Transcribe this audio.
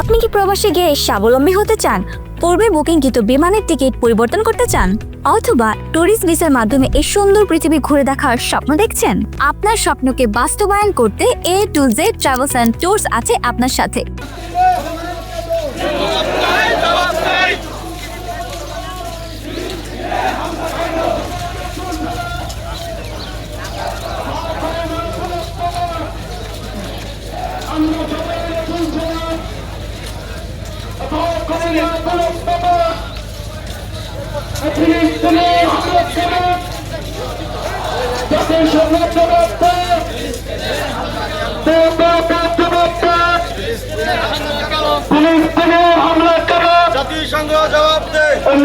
আপনি কি প্রবাসে গিয়ে স্বাবলম্বী হতে চান? পূর্বে বুকিংকৃত বিমানের টিকিট পরিবর্তন করতে চান? অথবা ট্যুরিস্ট ভিসার মাধ্যমে এই সুন্দর পৃথিবী ঘুরে দেখার স্বপ্ন দেখছেন? আপনার স্বপ্নকে বাস্তবায়ন করতে A to Z travels and tours আছে আপনার সাথে। জাতিসংঘ জবাব দে জবাব